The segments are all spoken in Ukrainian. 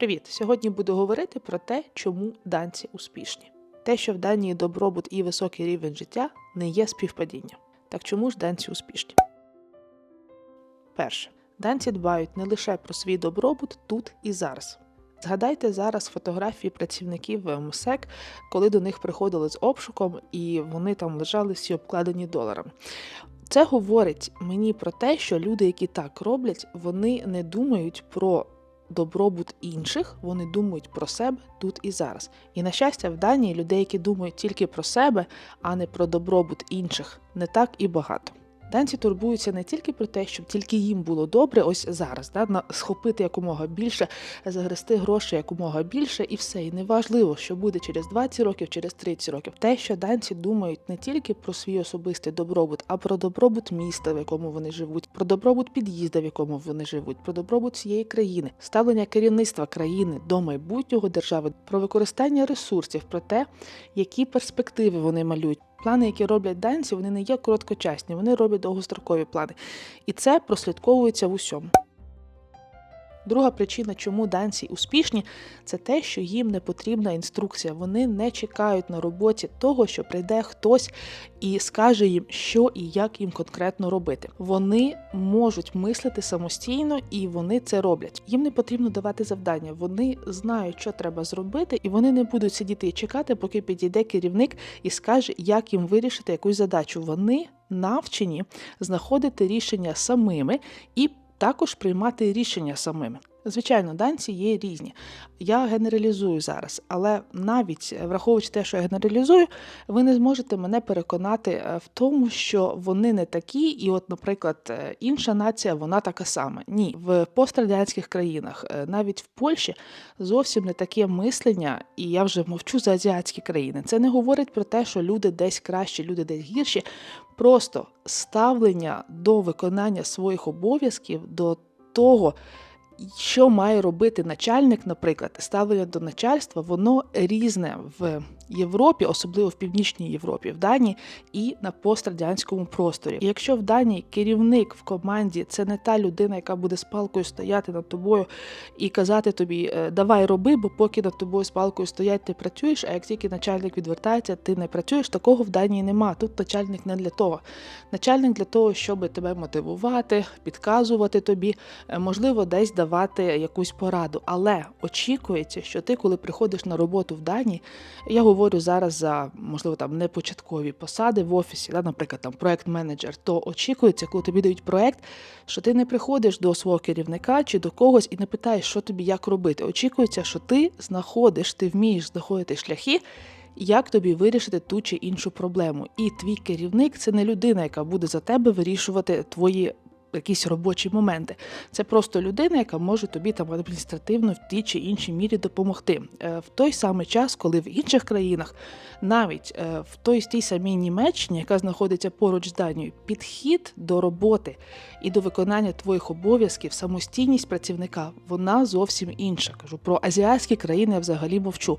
Привіт! Сьогодні буду говорити про те, чому данці успішні. Те, що в Данії добробут і високий рівень життя не є співпадінням. Так чому ж данці успішні? Перше, данці дбають не лише про свій добробут тут і зараз. Згадайте зараз фотографії працівників МСЕК, коли до них приходили з обшуком, і вони там лежали всі обкладені доларами. Це говорить мені про те, що люди, які так роблять, вони не думають про добробут інших, вони думають про себе тут і зараз. І на щастя, в Данії людей, які думають тільки про себе, а не про добробут інших, не так і багато. Данці турбуються не тільки про те, щоб тільки їм було добре, ось зараз, да, схопити якомога більше, загрести гроші якомога більше, і все. І неважливо, що буде через 20 років, через 30 років. Те, що данці думають не тільки про свій особистий добробут, а про добробут міста, в якому вони живуть, про добробут під'їзда, в якому вони живуть, про добробут цієї країни, ставлення керівництва країни до майбутнього держави, про використання ресурсів, про те, які перспективи вони малюють. Плани, які роблять данці, вони не є короткочасні, вони роблять довгострокові плани. І це прослідковується в усьому. Друга причина, чому данці успішні, це те, що їм не потрібна інструкція. Вони не чекають на роботі того, що прийде хтось і скаже їм, що і як їм конкретно робити. Вони можуть мислити самостійно і вони це роблять. Їм не потрібно давати завдання. Вони знають, що треба зробити, і вони не будуть сидіти і чекати, поки підійде керівник і скаже, як їм вирішити якусь задачу. Вони навчені знаходити рішення самими і також приймати рішення самими. Звичайно, данці є різні. Я генералізую зараз, але навіть враховуючи те, що я генералізую, ви не зможете мене переконати в тому, що вони не такі, і, от, наприклад, інша нація, вона така сама. Ні, в пострадянських країнах, навіть в Польщі, зовсім не таке мислення, і я вже мовчу за азіатські країни. Це не говорить про те, що люди десь кращі, люди десь гірші. Просто ставлення до виконання своїх обов'язків, до того, що має робити начальник, наприклад, ставлення до начальства, воно різне в Європі, особливо в Північній Європі, в Данії і на пострадянському просторі. І якщо в Данії керівник в команді це не та людина, яка буде з палкою стояти над тобою і казати тобі давай роби, бо поки над тобою з палкою стоять, ти працюєш. А як тільки начальник відвертається, ти не працюєш. Такого в Данії нема. Тут начальник не для того. Начальник для того, щоб тебе мотивувати, підказувати тобі, можливо, десь давати якусь пораду. Але очікується, що ти, коли приходиш на роботу в Данії, я говорю говорю зараз за можливо там не початкові посади в офісі, да, наприклад, там проект-менеджер, то очікується, коли тобі дають проект, що ти не приходиш до свого керівника чи до когось і не питаєш, що тобі як робити. Очікується, що ти знаходиш, ти вмієш знаходити шляхи. Як тобі вирішити ту чи іншу проблему? І твій керівник це не людина, яка буде за тебе вирішувати твої якісь робочі моменти. Це просто людина, яка може тобі там адміністративно в тій чи іншій мірі допомогти. Е, в той самий час, коли в інших країнах, навіть е, в той тій самій Німеччині, яка знаходиться поруч з Данією, підхід до роботи і до виконання твоїх обов'язків, самостійність працівника, вона зовсім інша. Кажу про азіатські країни я взагалі мовчу.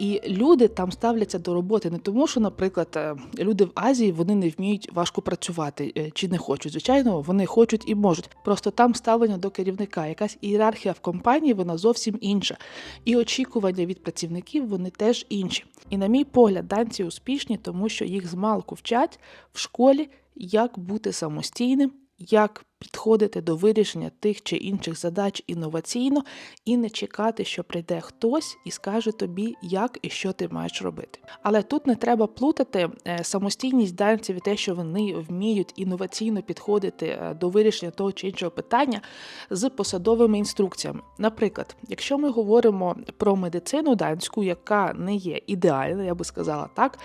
І люди там ставляться до роботи не тому, що, наприклад, е, люди в Азії вони не вміють важко працювати чи не хочуть. Звичайно, вони хочуть хочуть і можуть. Просто там ставлення до керівника, якась ієрархія в компанії, вона зовсім інша. І очікування від працівників вони теж інші. І, на мій погляд, данці успішні, тому що їх змалку вчать в школі, як бути самостійним, як підходити до вирішення тих чи інших задач інноваційно і не чекати, що прийде хтось і скаже тобі, як і що ти маєш робити. Але тут не треба плутати е, самостійність данців і те, що вони вміють інноваційно підходити е, до вирішення того чи іншого питання з посадовими інструкціями. Наприклад, якщо ми говоримо про медицину данську, яка не є ідеальна, я би сказала так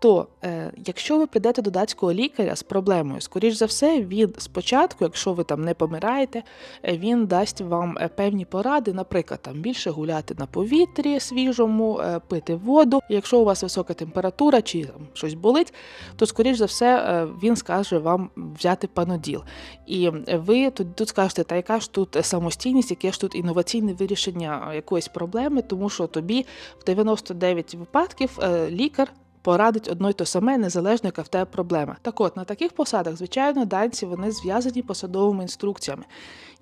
то е, якщо ви підете до датського лікаря з проблемою, скоріш за все, він спочатку, якщо ви там не помираєте, е, він дасть вам е, певні поради, наприклад, там більше гуляти на повітрі свіжому, е, пити воду. Якщо у вас висока температура чи там щось болить, то скоріш за все е, він скаже вам взяти паноділ. І ви тут, тут скажете, та яка ж тут самостійність, яке ж тут інноваційне вирішення якоїсь проблеми, тому що тобі в 99 випадків е, лікар порадить одно й то саме, незалежно, яка в тебе проблема. Так от на таких посадах, звичайно, данці вони зв'язані посадовими інструкціями.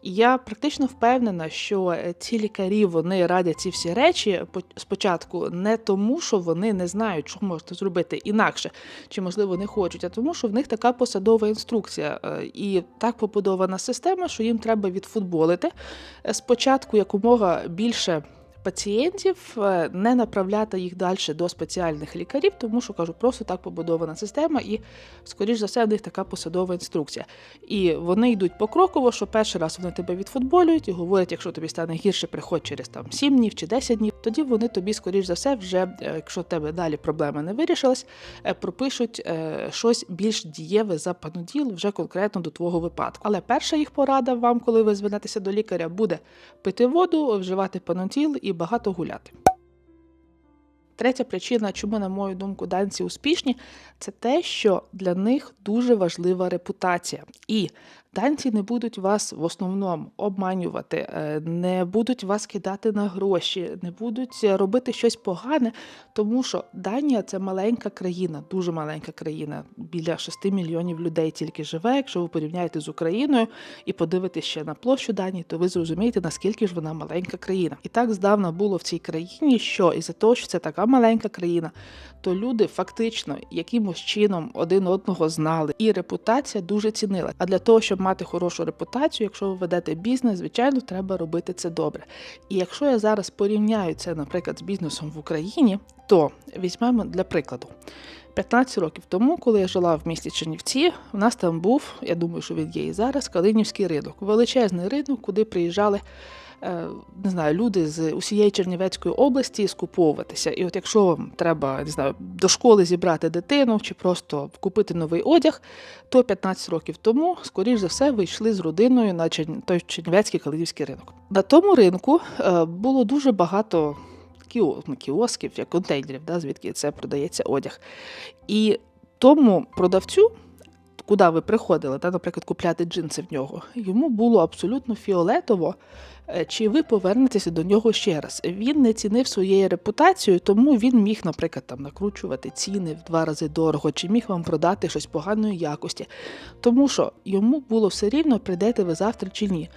І я практично впевнена, що е, ці лікарі вони радять ці всі речі спочатку не тому, що вони не знають, що можна зробити інакше, чи можливо не хочуть, а тому, що в них така посадова інструкція е, і так побудована система, що їм треба відфутболити е, спочатку якомога більше. Пацієнтів е, не направляти їх далі до спеціальних лікарів, тому що кажу, просто так побудована система, і, скоріш за все, в них така посадова інструкція. І вони йдуть покроково, що перший раз вони тебе відфутболюють і говорять, якщо тобі стане гірше, приходь через там 7 днів чи 10 днів. Тоді вони тобі, скоріш за все, вже, е, якщо в тебе далі проблема не вирішилась, е, пропишуть щось більш дієве за паноділ вже конкретно до твого випадку. Але перша їх порада вам, коли ви звернетеся до лікаря, буде пити воду, вживати паноділ і багато гуляти. Третя причина, чому, на мою думку, данці успішні, це те, що для них дуже важлива репутація. І данці не будуть вас в основному обманювати, е, не будуть вас кидати на гроші, не будуть робити щось погане, тому що Данія це маленька країна, дуже маленька країна. Біля 6 мільйонів людей тільки живе. Якщо ви порівняєте з Україною і подивитесь ще на площу Данії, то ви зрозумієте, наскільки ж вона маленька країна. І так здавна було в цій країні, що із-за того, що це така маленька країна, то люди фактично якимось чином один одного знали, і репутація дуже цінила. А для того, щоб мати хорошу репутацію, якщо ви ведете бізнес, звичайно, треба робити це добре. І якщо я зараз порівняю це, наприклад, з бізнесом в Україні, то візьмемо для прикладу. 15 років тому, коли я жила в місті Чернівці, у нас там був, я думаю, що він є і зараз, Калинівський ринок. Величезний ринок, куди приїжджали не знаю, люди з усієї Чернівецької області скуповуватися. І от якщо вам треба не знаю, до школи зібрати дитину чи просто купити новий одяг, то 15 років тому, скоріш за все, ви йшли з родиною на той Чернівецький Калинівський ринок. На тому ринку е, було дуже багато ну, кіосків, як контейнерів, да, звідки це продається одяг. І тому продавцю, куди ви приходили, да, наприклад, купляти джинси в нього, йому було абсолютно фіолетово, е, чи ви повернетеся до нього ще раз. Він не цінив своєю репутацією, тому він міг, наприклад, там накручувати ціни в два рази дорого, чи міг вам продати щось поганої якості. Тому що йому було все рівно, прийдете ви завтра чи ні.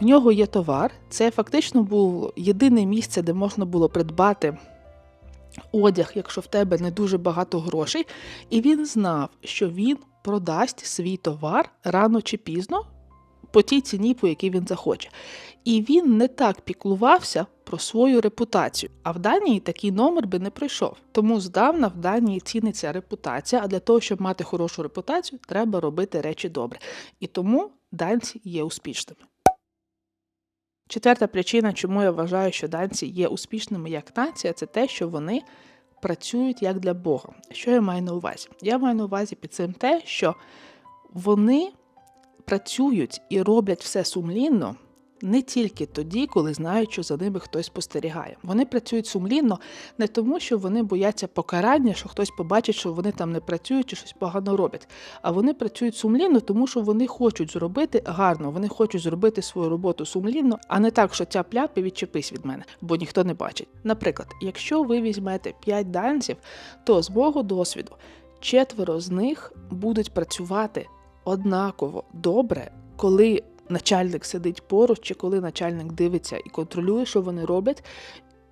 В нього є товар. Це фактично було єдине місце, де можна було придбати одяг, якщо в тебе не дуже багато грошей. І він знав, що він продасть свій товар рано чи пізно по тій ціні, по якій він захоче. І він не так піклувався про свою репутацію. А в Данії такий номер би не пройшов. Тому здавна в Данії ціниться репутація, а для того, щоб мати хорошу репутацію, треба робити речі добре. І тому данці є успішними. Четверта причина, чому я вважаю, що данці є успішними як нація, це те, що вони працюють як для Бога. Що я маю на увазі? Я маю на увазі під цим те, що вони працюють і роблять все сумлінно. Не тільки тоді, коли знають, що за ними хтось спостерігає. Вони працюють сумлінно не тому, що вони бояться покарання, що хтось побачить, що вони там не працюють чи щось погано роблять. А вони працюють сумлінно, тому що вони хочуть зробити гарно, вони хочуть зробити свою роботу сумлінно, а не так, що ця пляпи відчепись від мене, бо ніхто не бачить. Наприклад, якщо ви візьмете 5 данців, то з мого досвіду четверо з них будуть працювати однаково добре, коли начальник сидить поруч, чи коли начальник дивиться і контролює, що вони роблять.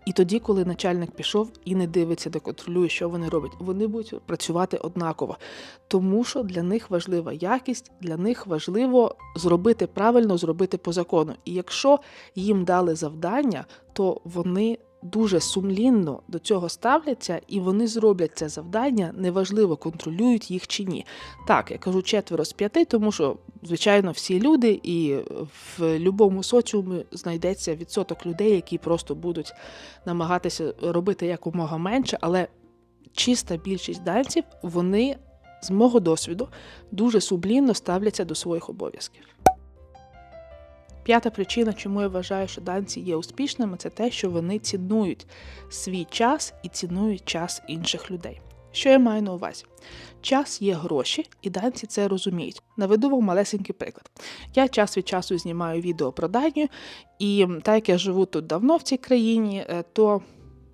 І тоді, коли начальник пішов і не дивиться, де контролює, що вони роблять, вони будуть працювати однаково. Тому що для них важлива якість, для них важливо зробити правильно, зробити по закону. І якщо їм дали завдання, то вони дуже сумлінно до цього ставляться, і вони зроблять це завдання, неважливо, контролюють їх чи ні. Так, я кажу четверо з п'яти, тому що, звичайно, всі люди, і в будь-якому соціумі знайдеться відсоток людей, які просто будуть намагатися робити якомога менше, але чиста більшість данців, вони з мого досвіду дуже сумлінно ставляться до своїх обов'язків. П'ята причина, чому я вважаю, що данці є успішними, це те, що вони цінують свій час і цінують час інших людей. Що я маю на увазі? Час є гроші, і данці це розуміють. Наведу вам малесенький приклад. Я час від часу знімаю відео про Данію, і так як я живу тут давно в цій країні, е, то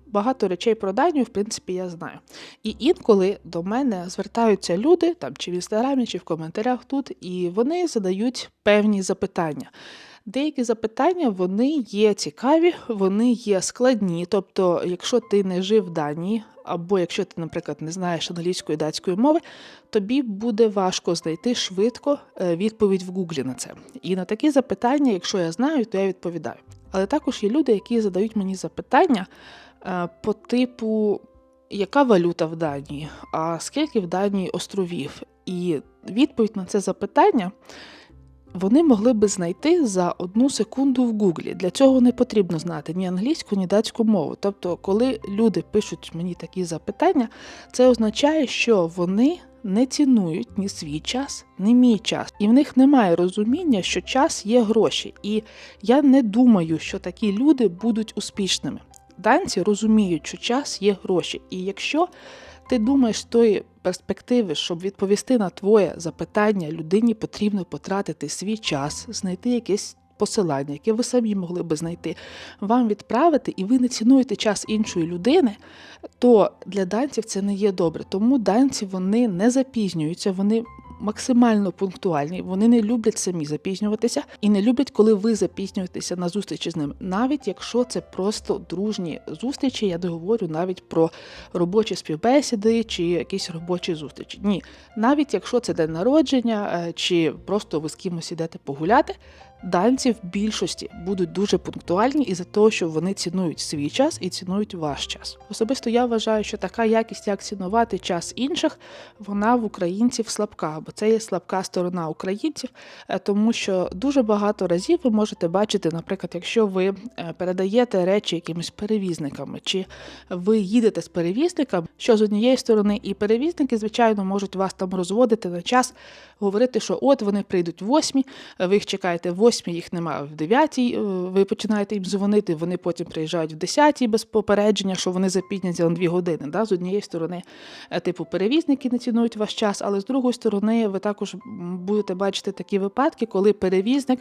багато речей про Данію, в принципі, я знаю. І інколи до мене звертаються люди, там чи в інстаграмі, чи в коментарях тут, і вони задають певні запитання. Деякі запитання вони є цікаві, вони є складні. Тобто, якщо ти не жив в Данії, або якщо ти, наприклад, не знаєш англійської датської мови, тобі буде важко знайти швидко е, відповідь в Гуглі на це. І на такі запитання, якщо я знаю, то я відповідаю. Але також є люди, які задають мені запитання е, по типу, яка валюта в Данії, а скільки в Данії островів? І відповідь на це запитання вони могли би знайти за одну секунду в Гуглі. Для цього не потрібно знати ні англійську, ні датську мову. Тобто, коли люди пишуть мені такі запитання, це означає, що вони не цінують ні свій час, ні мій час, і в них немає розуміння, що час є гроші. І я не думаю, що такі люди будуть успішними. Данці розуміють, що час є гроші, і якщо ти думаєш тої перспективи, щоб відповісти на твоє запитання, людині потрібно потратити свій час, знайти якесь посилання, яке ви самі могли би знайти, вам відправити, і ви не цінуєте час іншої людини, то для данців це не є добре. Тому данці вони не запізнюються, вони максимально пунктуальні. Вони не люблять самі запізнюватися і не люблять, коли ви запізнюєтеся на зустрічі з ними, навіть якщо це просто дружні зустрічі. Я не говорю навіть про робочі співбесіди чи якісь робочі зустрічі. Ні, навіть якщо це день народження е, чи просто ви з кимось ідете погуляти. Данці в більшості будуть дуже пунктуальні із-за того, що вони цінують свій час і цінують ваш час. Особисто я вважаю, що така якість, як цінувати час інших, вона в українців слабка, бо це є слабка сторона українців, е, тому що дуже багато разів ви можете бачити, наприклад, якщо ви е, передаєте речі якимось перевізниками, чи ви їдете з перевізником, що з однієї сторони, і перевізники, звичайно, можуть вас там розводити на час, говорити, що от вони прийдуть восьмі, ви їх чекаєте в восьмій, їх немає в дев'ятій, е, ви починаєте їм дзвонити, вони потім приїжджають в десятій без попередження, що вони запізняться на дві години. Да? З однієї сторони, е, типу, перевізники не цінують ваш час, але з другої сторони, ви також будете бачити такі випадки, коли перевізник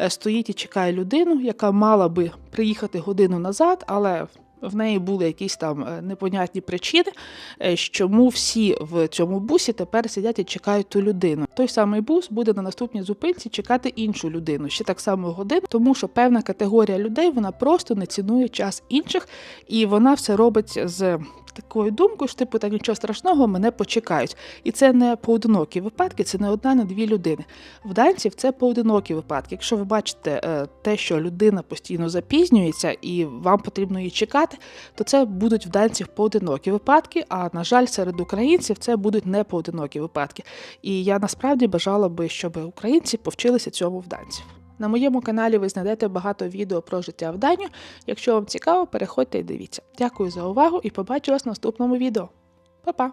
е, стоїть і чекає людину, яка мала би приїхати годину назад, але в неї були якісь там е, непонятні причини, е, чому всі в цьому бусі тепер сидять і чекають ту людину. Той самий бус буде на наступній зупинці чекати іншу людину, ще так само годину, тому що певна категорія людей вона просто не цінує час інших, і вона все робить з такою думкою, що типу, та нічого страшного, мене почекають. І це не поодинокі випадки, це не одна, не дві людини. В данців це поодинокі випадки. Якщо ви бачите е, те, що людина постійно запізнюється і вам потрібно її чекати, то це будуть в данців поодинокі випадки. А на жаль, серед українців це будуть не поодинокі випадки. І я насправді бажала би, щоб українці повчилися цьому в данців. На моєму каналі ви знайдете багато відео про життя в Данію. Якщо вам цікаво, переходьте і дивіться. Дякую за увагу і побачу вас в наступному відео. Па-па!